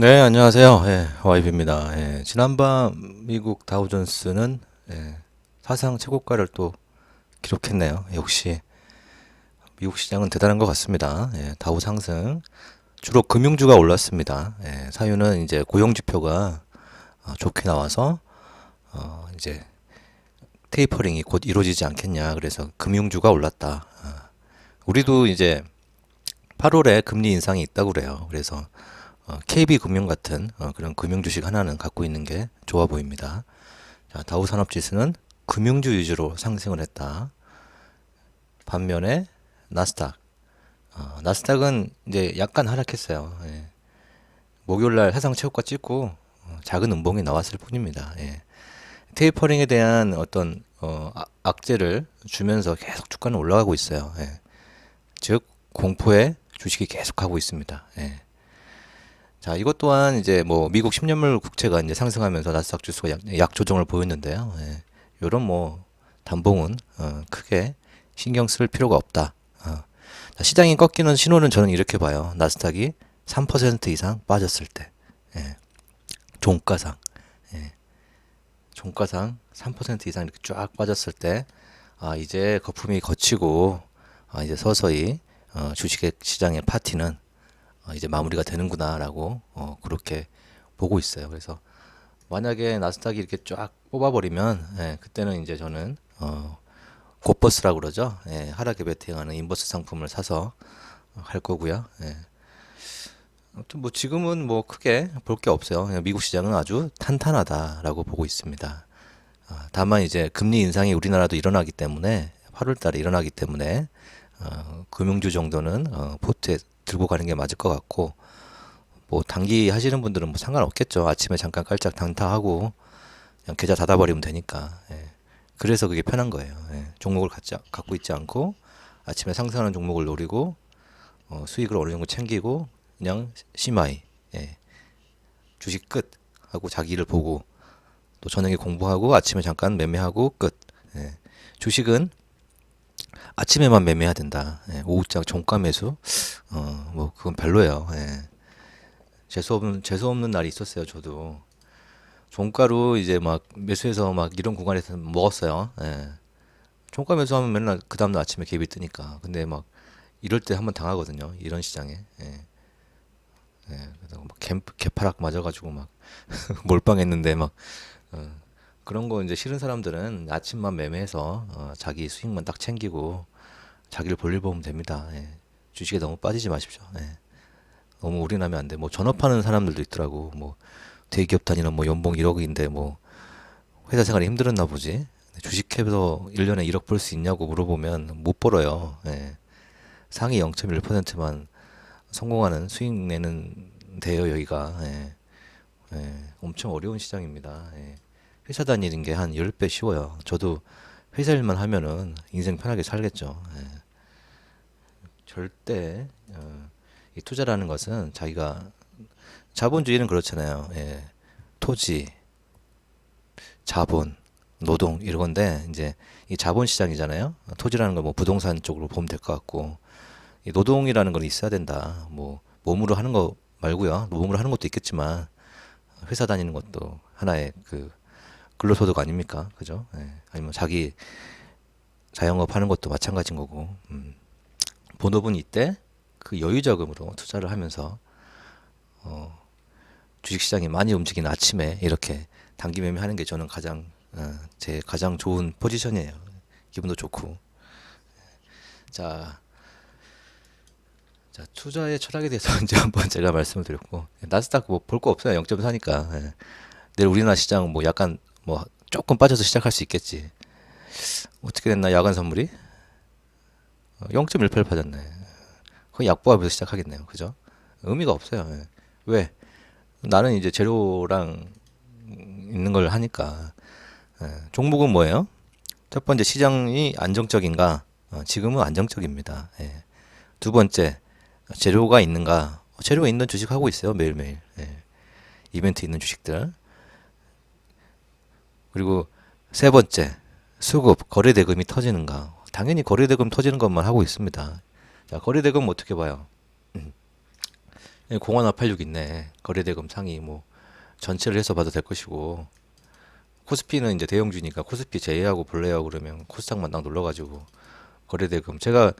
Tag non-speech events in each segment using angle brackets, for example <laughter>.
네, 안녕하세요. 예, 와이프입니다. 예, 지난밤 미국 다우존스는 예, 사상 최고가를 또 기록했네요. 역시 미국 시장은 대단한 것 같습니다. 예, 다우 상승. 주로 금융주가 올랐습니다. 예, 사유는 이제 고용 지표가 어, 좋게 나와서 어, 이제 테이퍼링이 곧 이루어지지 않겠냐. 그래서 금융주가 올랐다. 아, 우리도 이제 8월에 금리 인상이 있다고 그래요. 그래서 어, KB금융 같은 어, 그런 금융 주식 하나는 갖고 있는 게 좋아 보입니다. 자, 다우 산업 지수는 금융주 위주로 상승을 했다. 반면에 나스닥, 어, 나스닥은 이제 약간 하락했어요. 예. 목요일 날 해상 최고가 찍고 어, 작은 음봉이 나왔을 뿐입니다. 예. 테이퍼링에 대한 어떤 어, 악- 악재를 주면서 계속 주가는 올라가고 있어요. 예. 즉 공포의 주식이 계속하고 있습니다. 예. 자, 이것 또한 이제 뭐 미국 10년물 국채가 이제 상승하면서 나스닥 지수가 약, 약 조정을 보였는데요. 예. 요런 뭐 단봉은 어, 크게 신경 쓸 필요가 없다. 어. 자, 시장이 꺾이는 신호는 저는 이렇게 봐요. 나스닥이 3% 이상 빠졌을 때. 예. 종가상. 예. 종가상 3% 이상 이렇게 쫙 빠졌을 때, 아, 이제 거품이 거치고, 아, 이제 서서히, 어, 주식 시장의 파티는 어, 이제 마무리가 되는구나라고 어, 그렇게 보고 있어요. 그래서 만약에 나스닥이 이렇게 쫙 뽑아버리면 예, 그때는 이제 저는 어, 곧버스라고 그러죠. 예, 하락에 베팅하는 인버스 상품을 사서 할 거고요. 예. 아무튼 뭐 지금은 뭐 크게 볼 게 없어요. 미국 시장은 아주 탄탄하다라고 보고 있습니다. 아, 다만 이제 금리 인상이 우리나라도 일어나기 때문에 8월 달에 일어나기 때문에 어, 금융주 정도는 어, 포트에 들고 가는 게 맞을 것 같고 뭐 단기 하시는 분들은 뭐 상관없겠죠. 아침에 잠깐 깔짝 단타하고 그냥 계좌 닫아버리면 되니까. 예. 그래서 그게 편한 거예요. 예. 종목을 않- 갖고 있지 않고 아침에 상승하는 종목을 노리고 어, 수익을 어느 정도 챙기고 그냥 심하이 예. 주식 끝 하고 자기 일을 보고 또 저녁에 공부하고 아침에 잠깐 매매하고 끝. 예. 주식은 아침에만 매매해야 된다. 예, 오후장 종가 매수, 어, 뭐 그건 별로예요. 예. 재수 없는 재수 없는 날이 있었어요. 저도 종가로 이제 막 매수해서 막 이런 구간에서 먹었어요. 예. 종가 매수하면 맨날 그 다음날 아침에 갭이 뜨니까. 근데 막 이럴 때 한번 당하거든요. 이런 시장에. 예. 예. 그래서 막 갭, 개파락 맞아가지고 막 <laughs> 몰빵했는데 막 어, 그런 거 이제 싫은 사람들은 아침만 매매해서 어, 자기 수익만 딱 챙기고 자기를 볼일 보면 됩니다. 예. 주식에 너무 빠지지 마십시오. 예. 너무 올인하면 안 돼. 뭐 전업하는 사람들도 있더라고. 뭐 대기업 다니는 뭐 연봉 1억인데 뭐 회사 생활이 힘들었나 보지. 주식해서 1년에 1억 벌 수 있냐고 물어보면 못 벌어요. 예. 상위 0.1%만 성공하는 수익 내는 데요 여기가. 예. 예. 엄청 어려운 시장입니다. 예. 회사 다니는 게 한 10배 쉬워요. 저도 회사 일만 하면은 인생 편하게 살겠죠. 예. 절대 어, 이 투자라는 것은 자기가 자본주의는 그렇잖아요. 예. 토지, 자본, 노동 이런 건데 이제 이 자본 시장이잖아요. 토지라는 건 뭐 부동산 쪽으로 보면 될 것 같고 이 노동이라는 건 있어야 된다. 뭐 몸으로 하는 거 말고요. 몸으로 하는 것도 있겠지만 회사 다니는 것도 하나의 그 근로소득 아닙니까? 그죠? 예. 아니면 자기 자영업 하는 것도 마찬가지인 거고. 음. 본업은 이때 그 여유 자금으로 투자를 하면서 어, 주식시장이 많이 움직이는 아침에 이렇게 단기 매매하는 게 저는 가장 어, 제 가장 좋은 포지션이에요. 기분도 좋고. 자, 자 투자의 철학에 대해서 <laughs> 이제 한번 제가 말씀을 드렸고 나스닥 뭐 볼 거 없어요. 0.4니까. 예. 내일 우리나라 시장 뭐 약간 뭐 조금 빠져서 시작할 수 있겠지. 어떻게 됐나 야간 선물이 0.18 빠졌네. 거의 약보합에서 시작하겠네요. 그죠? 의미가 없어요. 예. 왜? 나는 이제 재료랑 있는 걸 하니까. 예. 종목은 뭐예요? 첫 번째 시장이 안정적인가? 어, 지금은 안정적입니다. 예. 두 번째 재료가 있는가? 어, 재료가 있는 주식 하고 있어요 매일매일. 예. 이벤트 있는 주식들. 그리고 세 번째 수급 거래 대금이 터지는가? 당연히 거래 대금 터지는 것만 하고 있습니다. 자 거래 대금 어떻게 봐요? 음. 예, 01586 있네. 거래대금 상위 뭐 전체를 해서 봐도 될 것이고 코스피는 이제 대형주니까 코스피 제외하고 볼래요 그러면 코스닥만 딱 눌러가지고 거래대금 제가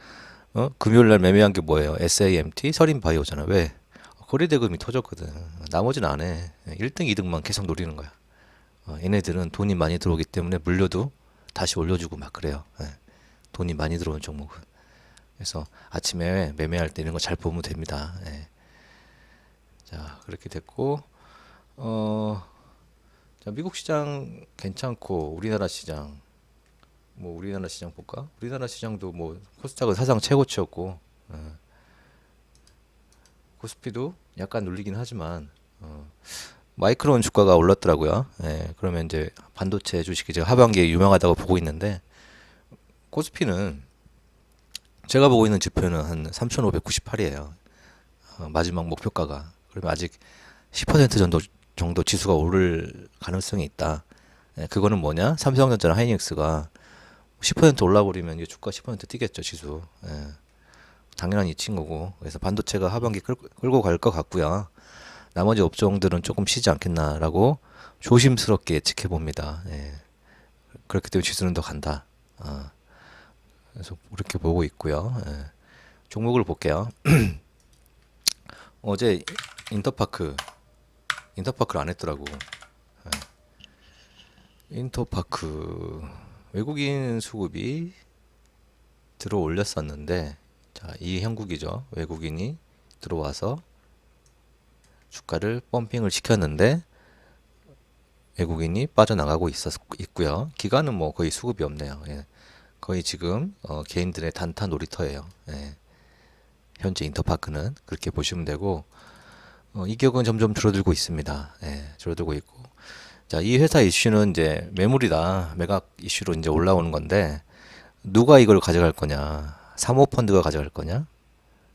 어? 금요일 날 매매한 게 뭐예요? SAMT 서린바이오잖아. 왜? 거래대금이 터졌거든. 나머지는 안 해. 1등, 2등만 계속 노리는 거야. 어, 얘네들은 돈이 많이 들어오기 때문에 물려도 다시 올려주고 막 그래요. 예. 돈이 많이 들어오는 종목은. 그래서 아침에 매매할 때 이런 거 잘 보면 됩니다. 예. 자, 그렇게 됐고, 어, 자, 미국 시장 괜찮고, 우리나라 시장, 뭐, 우리나라 시장 볼까? 우리나라 시장도 뭐, 코스닥은 사상 최고치였고, 어, 코스피도 약간 눌리긴 하지만, 어, 마이크론 주가가 올랐더라고요. 예, 그러면 이제 반도체 주식이 제가 하반기에 유명하다고 보고 있는데, 코스피는 제가 보고 있는 지표는 한 3,598이에요. 어, 마지막 목표가가. 그러면 아직 10% 정도, 정도 지수가 오를 가능성이 있다. 예, 그거는 뭐냐? 삼성전자랑 하이닉스가 10% 올라버리면 이제 주가 10% 뛰겠죠, 지수. 예, 당연한 이치인 거고. 그래서 반도체가 하반기 끌, 끌고 갈 것 같고요. 나머지 업종들은 조금 쉬지 않겠나라고 조심스럽게 예측해 봅니다. 예. 그렇기 때문에 지수는 더 간다. 아, 그래서 그렇게 보고 있고요. 예. 종목을 볼게요. <clears throat> 어제 인터파크 인터파크를 안 했더라고. 예. 인터파크 외국인 수급이 들어 올렸었는데 자, 이 형국이죠. 외국인이 들어와서 주가를 펌핑을 시켰는데 외국인이 빠져나가고 있었 있고요. 기간은 뭐 거의 수급이 없네요. 예. 거의 지금 어, 개인들의 단타 놀이터예요. 예. 현재 인터파크는 그렇게 보시면 되고 어, 이격은 점점 줄어들고 있습니다. 예, 줄어들고 있고 자, 이 회사 이슈는 이제 매물이다 매각 이슈로 이제 올라오는 건데 누가 이걸 가져갈 거냐? 사모펀드가 가져갈 거냐?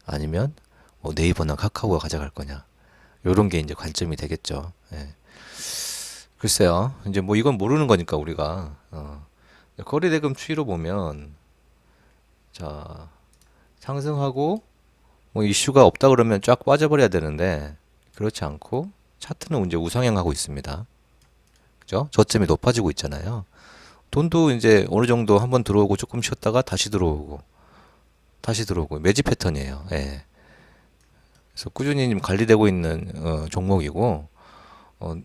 아니면 뭐 네이버나 카카오가 가져갈 거냐? 요런 게 이제 관점이 되겠죠. 예. 글쎄요. 이제 뭐 이건 모르는 거니까 우리가 어. 거래 대금 추이로 보면 자 상승하고 뭐 이슈가 없다 그러면 쫙 빠져버려야 되는데 그렇지 않고 차트는 이제 우상향하고 있습니다. 그죠? 저점이 높아지고 있잖아요. 돈도 이제 어느 정도 한번 들어오고 조금 쉬었다가 다시 들어오고 다시 들어오고 매집 패턴이에요. 예. 그래서 꾸준히 지금 관리되고 있는 어, 종목이고 어,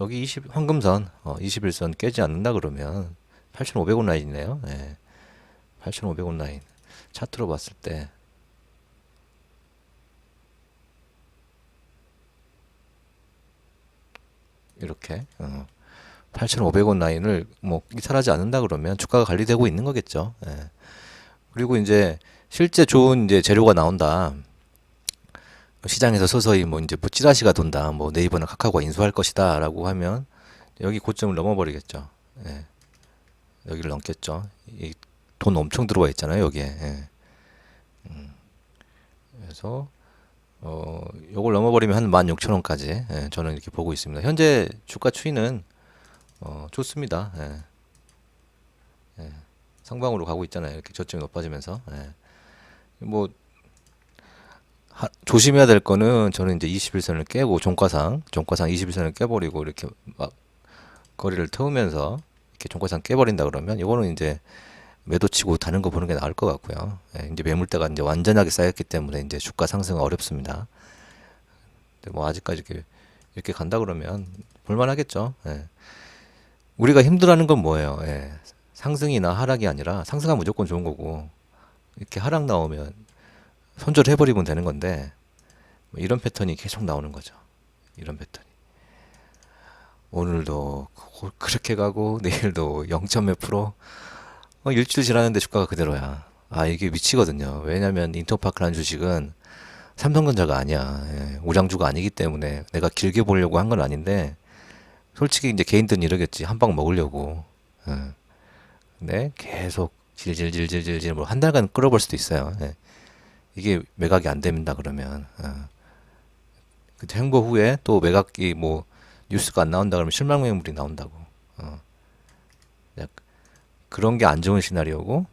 여기 20 황금선 어, 21선 깨지 않는다 그러면 8,500원 라인이네요. 예. 8,500원 라인 차트로 봤을 때 이렇게 어, 8,500원 라인을 뭐 이탈하지 않는다 그러면 주가가 관리되고 있는 거겠죠. 예. 그리고 이제 실제 좋은 이제 재료가 나온다. 시장에서 서서히 뭐 이제 뭐 찌라시가 돈다. 뭐 네이버나 카카오가 인수할 것이다라고 하면 여기 고점을 넘어버리겠죠. 예. 여기를 넘겠죠. 이 돈 엄청 들어와 있잖아요, 여기에. 예. 음. 그래서 어, 요걸 넘어버리면 한 16,000원까지 예, 저는 이렇게 보고 있습니다. 현재 주가 추이는 어, 좋습니다. 예. 예. 상방으로 가고 있잖아요. 이렇게 저점이 높아지면서. 예. 뭐 하, 조심해야 될 거는 저는 이제 21선을 깨고 종가상, 종가상 21선을 깨버리고 이렇게 막 거리를 태우면서 이렇게 종가상 깨버린다 그러면 이거는 이제 매도 치고 다른 거 보는 게 나을 것 같고요. 예, 이제 매물대가 이제 완전하게 쌓였기 때문에 이제 주가 상승은 어렵습니다. 근데 뭐 아직까지 이렇게, 이렇게 간다 그러면 볼만하겠죠. 예. 우리가 힘들어하는 건 뭐예요? 예. 상승이나 하락이 아니라 상승하면 무조건 좋은 거고 이렇게 하락 나오면 손절해버리면 되는 건데 뭐 이런 패턴이 계속 나오는 거죠. 이런 패턴이. 오늘도 고- 그렇게 가고 내일도 0. 몇 프로 어, 일주일 지났는데 주가가 그대로야. 아 이게 미치거든요. 왜냐면 인터파크라는 주식은 삼성전자가 아니야. 예, 우량주가 아니기 때문에 내가 길게 보려고 한 건 아닌데 솔직히 이제 개인들은 이러겠지. 한 방 먹으려고. 예. 근데 계속 질질질질질질 뭐 한 달간 끌어볼 수도 있어요. 예. 이게 매각이 안 됩니다 그러면 어. 그 행보 후에 또 매각이 뭐 뉴스가 안 나온다 그러면 실망 매물이 나온다고 어. 약 그런 게 안 좋은 시나리오고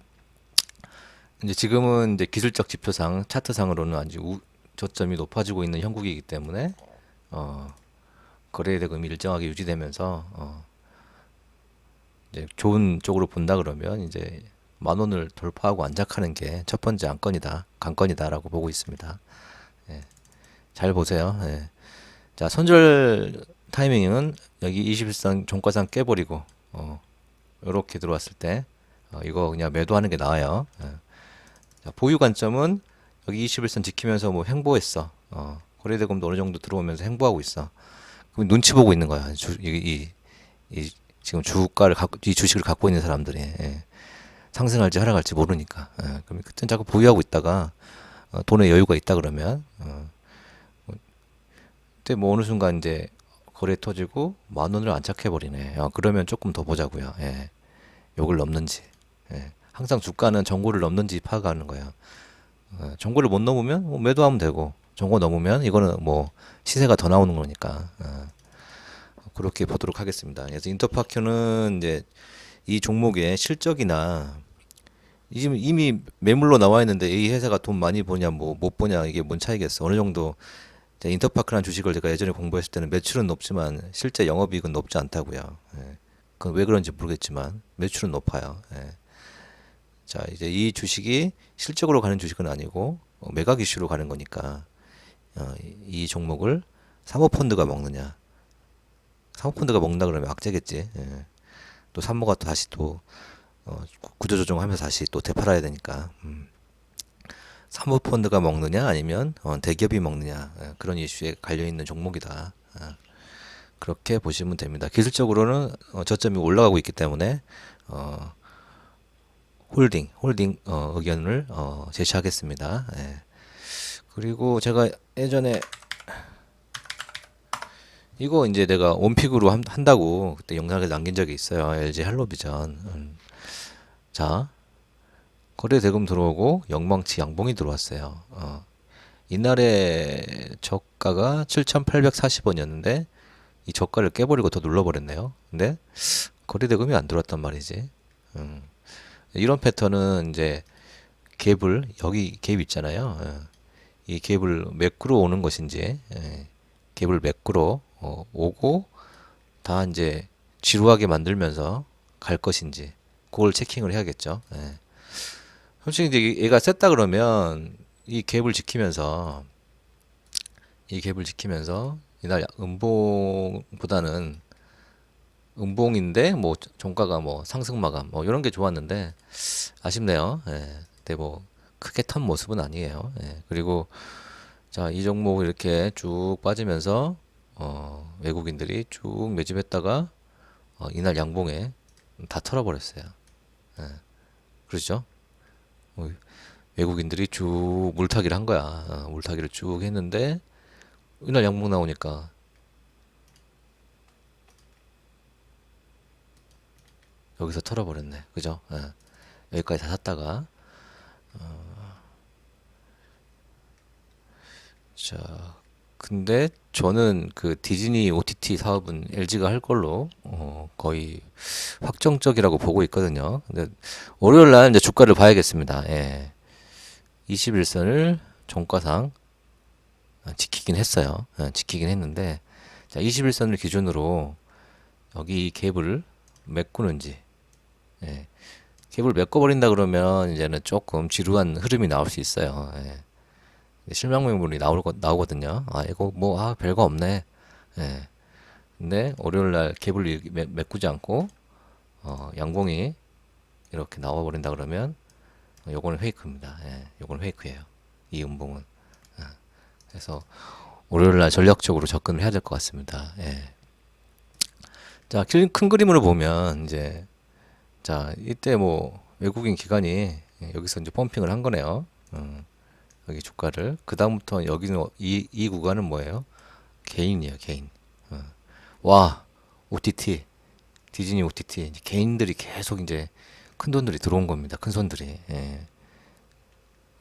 이제 지금은 이제 기술적 지표상 차트상으로는 아주 우, 저점이 높아지고 있는 형국이기 때문에 어, 거래 대금이 일정하게 유지되면서 어, 이제 좋은 쪽으로 본다 그러면 이제 만 원을 돌파하고 안착하는 게 첫 번째 안건이다, 관건이다라고 보고 있습니다. 예, 잘 보세요. 예. 자, 손절 타이밍은 여기 21선 종가상 깨버리고 어, 이렇게 들어왔을 때 어, 이거 그냥 매도하는 게 나아요. 예. 자, 보유 관점은 여기 21선 지키면서 뭐 횡보했어. 어, 거래대금도 어느 정도 들어오면서 횡보하고 있어. 그럼 눈치 보고 있는 거야. 주, 이, 이, 이 지금 주가를 갖고 이 주식을 갖고 있는 사람들이 예. 상승할지 하락할지 모르니까. 예. 그럼 그때 자꾸 보유하고 있다가 어, 돈에 여유가 있다 그러면 어, 그때 뭐 어느 순간 이제 거래 터지고 만 원을 안착해 버리네. 어, 그러면 조금 더 보자고요. 예. 요걸 넘는지. 예. 항상 주가는 정고를 넘는지 파악하는 거예요. 어, 정고를 못 넘으면 뭐 매도하면 되고 정고 넘으면 이거는 뭐 시세가 더 나오는 거니까 어, 그렇게 보도록 하겠습니다. 그래서 인터파큐는 이제 이 종목의 실적이나 지금 이미 매물로 나와 있는데 이 회사가 돈 많이 버냐 뭐 못 버냐 이게 뭔 차이겠어. 어느 정도 인터파크라는 주식을 제가 예전에 공부했을 때는 매출은 높지만 실제 영업이익은 높지 않다고요. 예. 그건 왜 그런지 모르겠지만 매출은 높아요. 예. 자 이제 이 주식이 실적으로 가는 주식은 아니고 어, 매각 이슈로 가는 거니까 어, 이- 이 종목을 사모펀드가 먹느냐 사모펀드가 먹는다 그러면 악재겠지 예. 또 산모가 또 다시 또 어, 구- 구조조정하면서 다시 또 되팔아야 되니까 음. 사모펀드가 먹느냐 아니면 어, 대기업이 먹느냐 예, 그런 이슈에 갈려 있는 종목이다 아, 그렇게 보시면 됩니다 기술적으로는 어, 저점이 올라가고 있기 때문에 어, 홀딩, 홀딩 어, 의견을 어, 제시하겠습니다. 예. 그리고 제가 예전에 이거 이제 내가 원픽으로 한, 한다고 그때 영상에 남긴 적이 있어요. LG 할로비전. 음. 자, 거래 대금 들어오고 영망치 양봉이 들어왔어요. 어. 이날의 저가가 7,840원이었는데 이 저가를 깨버리고 더 눌러버렸네요. 근데 거래 대금이 안 들어왔단 말이지. 음. 이런 패턴은 이제 갭을 여기 갭 있잖아요. 예. 이 갭을 매꾸러 오는 것인지 예. 갭을 매꾸러 어, 오고 다 이제 지루하게 만들면서 갈 것인지 그걸 체킹을 해야겠죠. 예. 솔직히 이제 얘가 셌다 그러면 이 갭을 지키면서 이 갭을 지키면서 이날 음봉보다는 음봉인데 뭐 종가가 뭐 상승 마감 뭐 이런 게 좋았는데 아쉽네요. 예. 근데 뭐 크게 턴 모습은 아니에요. 예. 그리고 자, 이 종목 이렇게 쭉 빠지면서 어, 외국인들이 쭉 매집했다가 어, 이날 양봉에 다 털어버렸어요. 예. 그렇죠? 어, 외국인들이 쭉 물타기를 한 거야. 어, 물타기를 쭉 했는데 이날 양봉 나오니까 여기서 털어버렸네. 그죠? 예. 여기까지 다 샀다가 어, 자, 근데 저는 그 디즈니 OTT 사업은 LG가 할 걸로 어, 거의 확정적이라고 보고 있거든요. 근데 월요일 날 이제 주가를 봐야겠습니다. 예. 21선을 종가상 아, 지키긴 했어요. 예, 지키긴 했는데 자, 21선을 기준으로 여기 이 갭을 메꾸는지 예. 갭을 메꿔버린다 그러면 이제는 조금 지루한 흐름이 나올 수 있어요. 예. 매물이 나올 거, 나오거든요. 아, 이거 뭐, 아, 별거 없네. 예. 근데 월요일 날 갭을 이- 메, 메꾸지 않고, 어, 양봉이 이렇게 나와버린다 그러면, 어, 요거는 페이크입니다. 예. 요거는 페이크예요. 이 음봉은. 아, 그래서 월요일 날 전략적으로 접근을 해야 될 것 같습니다. 예. 자, 큰, 큰 그림으로 보면, 이제, 자, 이때 뭐, 외국인 기관이 예, 여기서 이제 펌핑을 한 거네요. 음. 여기 주가를 그 다음부터 여기는 이, 이 구간은 뭐예요? 개인이에요 개인 어. 와 OTT 디즈니 OTT 개인들이 계속 이제 큰 돈들이 들어온 겁니다 큰 손들이 예.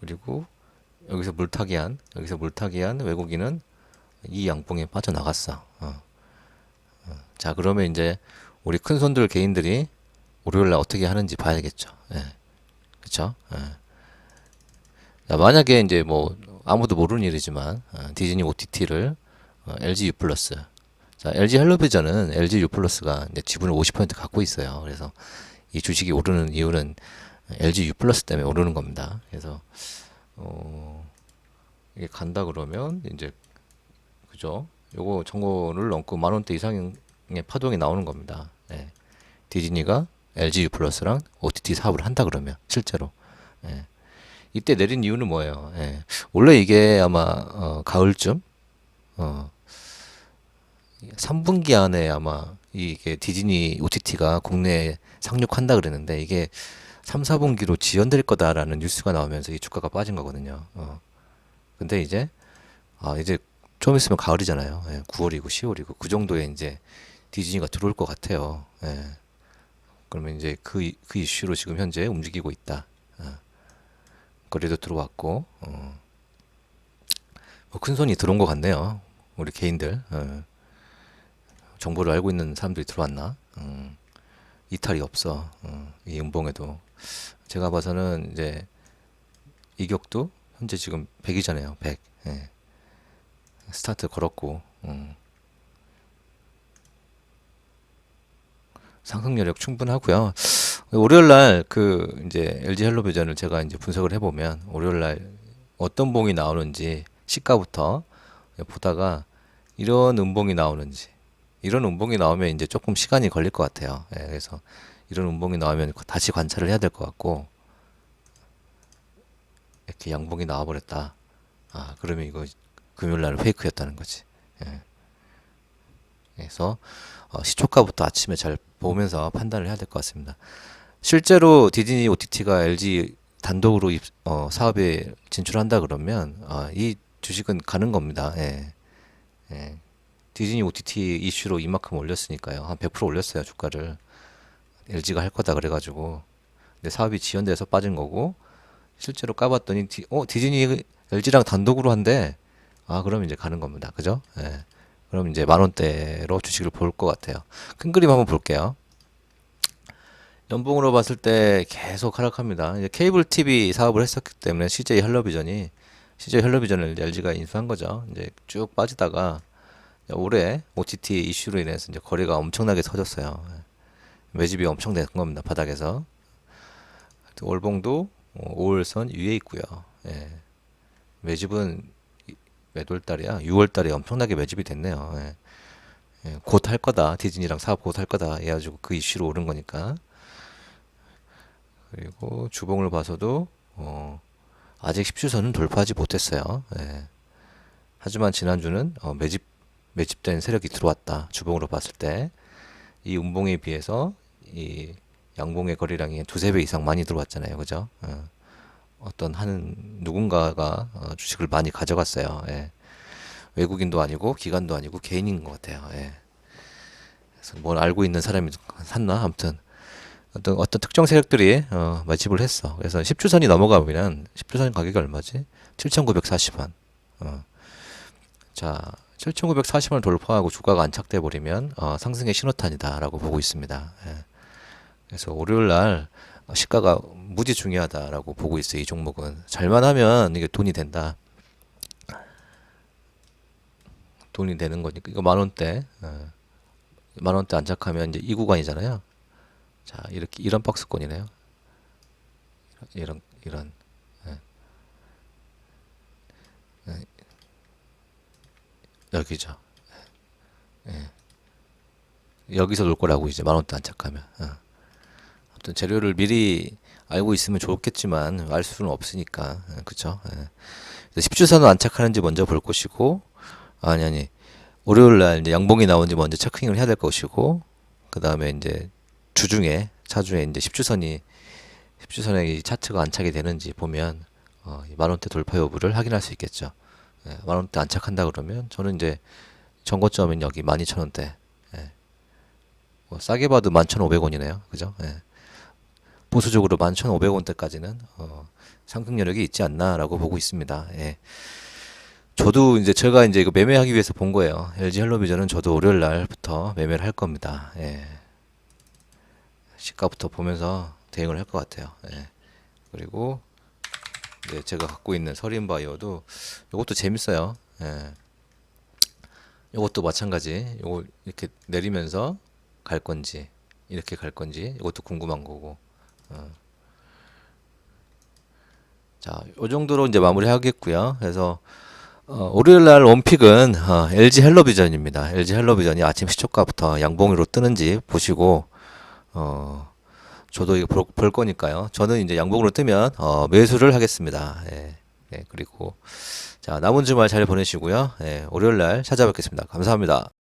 그리고 여기서 물타기한 여기서 물타기한 외국인은 이 양봉에 빠져나갔어 어. 어. 자 그러면 이제 우리 큰 손들 개인들이 월요일날 어떻게 하는지 봐야겠죠 예. 그쵸 예. 자, 만약에 이제 뭐 아무도 모르는 일이지만 어, 디즈니 OTT를 어, LG U 플러스 자 LG 헬로비전은 LG U 플러스가 지분을 50% 갖고 있어요. 그래서 이 주식이 오르는 이유는 LG U 플러스 때문에 오르는 겁니다. 그래서 어, 이게 간다 그러면 이제 그죠? 요거 정보를 넘고 만 원대 이상의 파동이 나오는 겁니다. 예. 디즈니가 LG U 플러스랑 OTT 사업을 한다 그러면 실제로 예. 이때 내린 이유는 뭐예요? 예. 원래 이게 아마 어, 가을쯤 어, 3분기 안에 아마 이게 디즈니 OTT가 국내에 상륙한다 그랬는데 이게 3, 4분기로 지연될 거다라는 뉴스가 나오면서 이 주가가 빠진 거거든요. 어. 근데 이제 아 이제 좀 있으면 가을이잖아요. 예, 9월이고 10월이고 그 정도에 이제 디즈니가 들어올 것 같아요. 예. 그러면 이제 그, 이- 그 이슈로 지금 현재 움직이고 있다. 어. 거래도 들어왔고, 어. 뭐 큰 손이 들어온 것 같네요. 우리 개인들. 어. 정보를 알고 있는 사람들이 들어왔나? 음. 이탈이 없어. 어. 이 음봉에도. 제가 봐서는 이제 이격도 현재 지금 100이잖아요. 100. 예. 스타트 걸었고, 음. 상승 여력 충분하고요. 월요일 날 그 이제 LG 헬로비전을 제가 이제 분석을 해보면 월요일 날 어떤 봉이 나오는지 시가부터 보다가 이런 음봉이 나오는지 이런 음봉이 나오면 이제 조금 시간이 걸릴 것 같아요. 예, 그래서 이런 음봉이 나오면 다시 관찰을 해야 될 것 같고 이렇게 양봉이 나와버렸다. 아 그러면 이거 금요일 날은 페이크였다는 거지. 예. 그래서 어, 시초가부터 아침에 잘 보면서 판단을 해야 될 것 같습니다. 실제로 디즈니 OTT가 LG 단독으로 입, 어, 사업에 진출한다 그러면 아, 이 주식은 가는 겁니다. 예. 예. 디즈니 OTT 이슈로 이만큼 올렸으니까요. 한 100% 올렸어요, 주가를. LG가 할 거다 그래가지고. 근데 사업이 지연돼서 빠진 거고, 실제로 까봤더니, 디, 어, 디즈니 LG랑 단독으로 한대. 아, 그럼 이제 가는 겁니다. 그죠? 예. 그럼 이제 만 원대로 주식을 볼 것 같아요. 큰 그림 한번 볼게요. 연봉으로 봤을 때 계속 하락합니다. 케이블 TV 사업을 했었기 때문에 CJ 헬로비전이 CJ 헬로비전을 LG가 인수한 거죠. 이제 쭉 빠지다가 올해 OTT 이슈로 인해서 이제 거래가 엄청나게 터졌어요. 매집이 엄청 된 겁니다. 바닥에서. 월봉도 5월선 위에 있고요. 예. 매집은 이- 몇월 달이야? 6월 달에 엄청나게 매집이 됐네요. 예. 예, 곧할 거다. 디즈니랑 사업 곧 할 거다. 해가지고 그 이슈로 오른 거니까. 그리고 주봉을 봐서도 어, 아직 10주선은 돌파하지 못했어요. 예. 하지만 지난주는 어, 매집 매집된 세력이 들어왔다. 주봉으로 봤을 때이 음봉에 비해서 이 양봉의 거래량이 두세 배 이상 많이 들어왔잖아요. 그죠? 어, 어떤 한 누군가가 어, 주식을 많이 가져갔어요. 예. 외국인도 아니고 기관도 아니고 개인인 것 같아요. 예. 그래서 뭘 알고 있는 사람이 샀나? 아무튼 어떤 어떤 특정 세력들이 어, 매집을 했어. 그래서 10주선이 넘어가면 10주선 가격이 얼마지? 7,940원. 어. 자, 7,940원을 돌파하고 주가가 안착돼 버리면 어, 상승의 신호탄이다라고 보고 있습니다. 예. 그래서 월요일 날 시가가 무지 중요하다라고 보고 있어요. 이 종목은 잘만 하면 이게 돈이 된다. 돈이 되는 거니까 이거 만 원대 어, 만 원대 안착하면 이제 이 구간이잖아요. 자 이렇게 이런 박스권이네요. 이런 이런 예. 예. 여기죠. 예. 여기서 놀 거라고 이제 만 원대 안착하면. 어. 아무튼 재료를 미리 알고 있으면 좋겠지만 알 수는 없으니까 예, 그쵸? 예. 10주선은 안착하는지 먼저 볼 것이고 아니 아니 월요일 날 이제 양봉이 나오는지 먼저 체크잉을 해야 될 것이고 그 다음에 이제 주중에 차주에 이제 10주선이 10주선에 이 차트가 안착이 되는지 보면 어, 이 만원대 돌파 여부를 확인할 수 있겠죠. 예, 만 원대 안착한다 그러면 저는 이제 전고점은 여기 12,000원대. 예. 뭐 싸게 봐도 11,500원이네요. 그죠? 예. 보수적으로 11,500원대까지는 어, 상승 여력이 있지 않나라고 보고 있습니다. 예. 저도 이제 제가 이제 이거 매매하기 위해서 본 거예요. LG 헬로비전은 저도 월요일 날부터 매매를 할 겁니다. 예. 시가부터 보면서 대응을 할 것 같아요. 예. 그리고 네, 제가 갖고 있는 서린바이오도 이것도 재밌어요. 예. 이것도 마찬가지. 이거 이렇게 내리면서 갈 건지 이렇게 갈 건지 이것도 궁금한 거고. 어. 자, 요 정도로 이제 마무리하겠고요. 그래서 어, 월요일 날 원픽은 어, LG 헬로비전입니다. LG 헬로비전이 아침 시초가부터 양봉으로 뜨는지 보시고 어, 저도 이거 볼, 볼 거니까요. 저는 이제 양봉으로 뜨면 어, 매수를 하겠습니다. 예, 예, 그리고 자 남은 주말 잘 보내시고요. 예, 월요일 날 찾아뵙겠습니다. 감사합니다.